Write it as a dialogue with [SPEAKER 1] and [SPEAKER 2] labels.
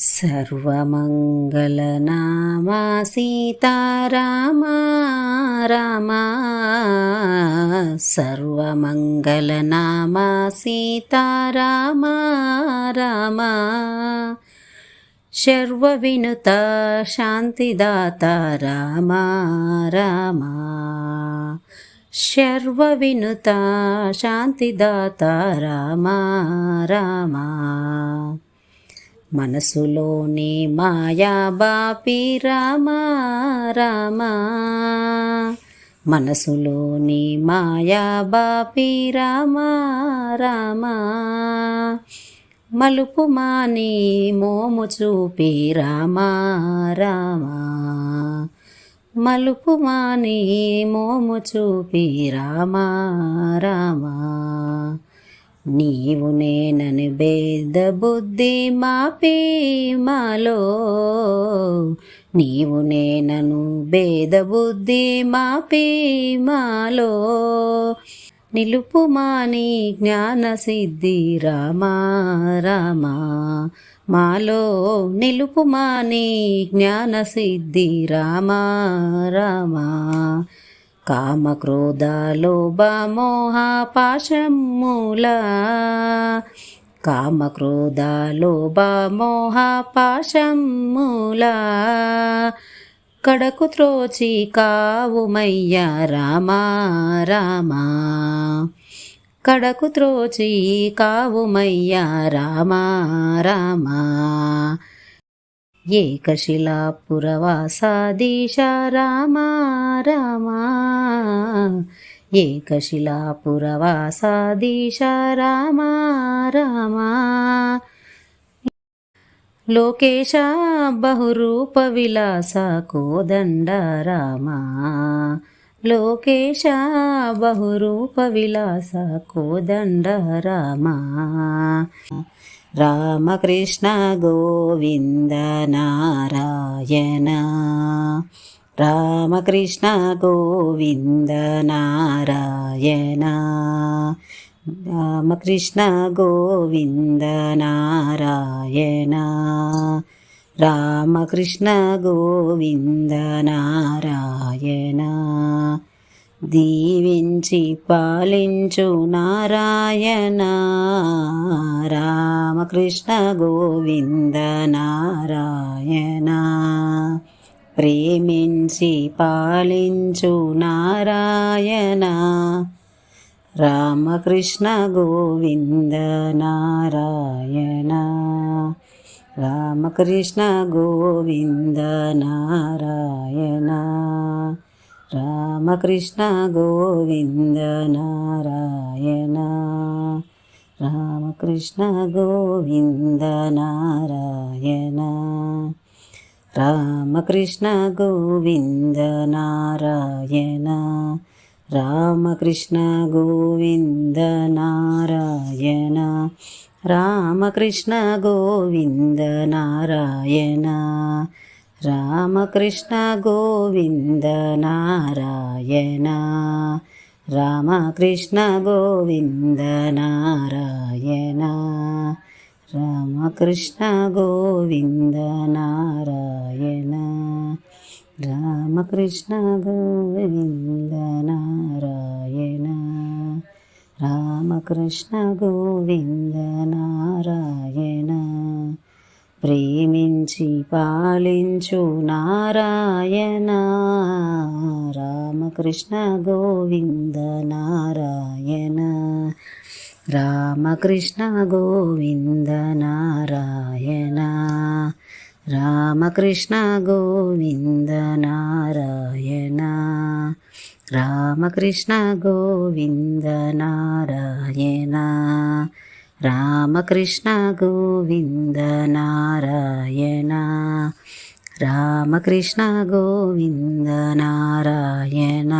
[SPEAKER 1] సర్వమంగళనామా సీతారామా రామా సర్వమంగళనామా సీతారామా రామా శర్వవినుత శాంతిదాత రామా రామా శర్వవినుత శాంతిదాత రామా రామా మనసులోని మాయా బాపి రామా రామా. మనసులోని మాయా బాపి రామా రామా. మలుపు మాని మోము చూపి రామా రామా. మలుపు మాని మోము చూపి రామా రామా. నీవు నేనని భేద బుద్ధి మాపి మాలో. నీవు నేనను భేద బుద్ధి మాపి మాలో. నిలుపుమాని జ్ఞాన సిద్ధి రామా రామా. మాలో నిలుపుమాని జ్ఞాన సిద్ధి రామా రామా. కామక్రోధ లోభ మోహ పాశముల కడకు త్రోచి కావుమయ్య రామా రామా. కడకు త్రోచి కావుమయ్య రామా రామా. ఏకశిలాపురవాసాదీశ రామా రామా ఏకశిలాపురవాసాదీశ రామా రామా లోకేశ బహురూప విలాస కోదండ రామా లోకేశ బహురూప విలాస కోదండ రామ. రామకృష్ణ గోవింద నారాయణ. రామకృష్ణ గోవింద నారాయణ. రామకృష్ణ గోవింద నారాయణ. రామకృష్ణ గోవింద నారాయణ. దీవించి పాలించు నారాయణ. రామకృష్ణ గోవింద నారాయణ. ప్రేమించి పాలించు నారాయణ. రామకృష్ణ గోవింద నారాయణ. రామకృష్ణ గోవింద నారాయణ. రామకృష్ణ గోవింద నారాయణ. రామకృష్ణ గోవింద నారాయణ. రామకృష్ణ గోవింద నారాయణ. రామకృష్ణ గోవింద నారాయణ. రామకృష్ణ గోవింద నారాయణ. రామకృష్ణ గోవింద నారాయణ. రామకృష్ణ గోవింద నారాయణ. రామకృష్ణ గోవింద నారాయణ. రామకృష్ణ గోవింద నారాయణ. రామకృష్ణ గోవింద నారాయణ. ప్రేమించి పాలించు నారాయణ. రామకృష్ణ గోవింద నారాయణ. రామకృష్ణ గోవింద నారాయణ. రామకృష్ణ గోవింద నారాయణ. రామకృష్ణ గోవింద నారాయణ. రామకృష్ణ గోవింద నారాయణ. రామకృష్ణ గోవింద నారాయణ.